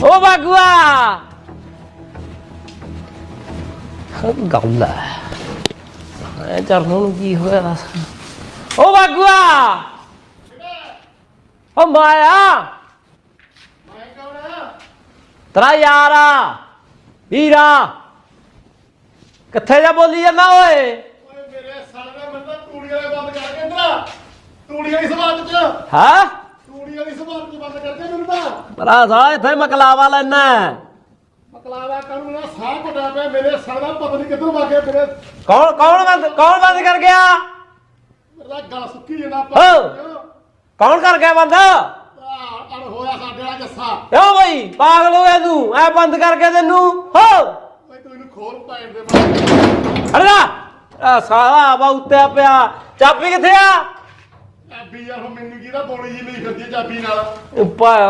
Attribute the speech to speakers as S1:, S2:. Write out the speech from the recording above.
S1: ਓ ਬਾਗੂਆ ਗੱਲ ਹੈ ਐ ਚਰਨ ਨੂੰ ਕੀ ਹੋਇਆ ਦੱਸ ਓ ਬਾਗੂਆ ਓ ਮਾਇਆ ਤੇਰਾ ਯਾਰ ਆ ਵੀਰਾ ਕਿੱਥੇ ਜਾ ਬੋਲੀ ਜਾਂਦਾ ਓਏ
S2: ਓਏ ਮੇਰੇ ਸਾਲੇ ਮੈਂ ਤਾਂ ਤੂੜੀ ਵਾਲੇ ਬੰਦ ਕਰਕੇ ਇੰਦਰਾ ਤੂੜੀ ਵਾਲੀ ਸਵਾਦ ਚ
S1: ਹਾਂ
S2: ਤੂੜੀ ਵਾਲੀ ਸਵਾਦ ਚ ਬੰਦ ਕਰਕੇ ਮੈਨੂੰ
S1: ਬੜਾ ਸਾ ਇੱਥੇ ਮਕਲਾਵਾ ਲੈਣਾ।
S2: ਮਕਲਾਵਾ ਮੇਰਾ ਸਾਹ ਘਟਾ ਪਿਆ ਮੇਰੇ ਸਾਲੇ ਦਾ ਪਤਾ ਨਹੀਂ ਕਿੱਧਰ ਵਾਗੇ ਮੇਰੇ
S1: ਕੌਣ ਕੌਣ ਬੰਦ ਕੌਣ ਬੰਦ ਕਰ ਗਿਆ?
S2: ਮੇਰਾ ਗਲ ਸੁੱਕੀ ਜਣਾ
S1: ਹੋ। ਕੌਣ ਕਰ ਗਿਆ ਬੰਦ?
S2: ਅੜ ਹੋਇਆ ਸਾਡੇ ਵਾਲਾ ਜੱਸਾ।
S1: ਕਿਉਂ ਬਈ ਪਾਗਲ ਹੋ ਗਿਆ ਤੂੰ ਐ ਬੰਦ ਕਰਕੇ ਤੈਨੂੰ। ਹੋ।
S2: ਓਏ ਤੂੰ ਇਹਨੂੰ ਖੋਲ ਪੈਣ ਦੇ ਮਾਰ
S1: ਅੜਦਾ ਆ ਸਾਲਾ ਬਹੁਤਿਆ ਪਿਆ। ਚਾਬੀ ਕਿੱਥੇ ਆ?
S2: ਚਾਬੀ ਯਾਰ ਹੁਣ ਮੈਨੂੰ ਕੀ ਦਾ ਬੋਲੀ ਜੀ ਲਈ ਫਿਰਦੀ ਆ ਚਾਬੀ ਨਾਲ?
S1: ਉੱਪਰ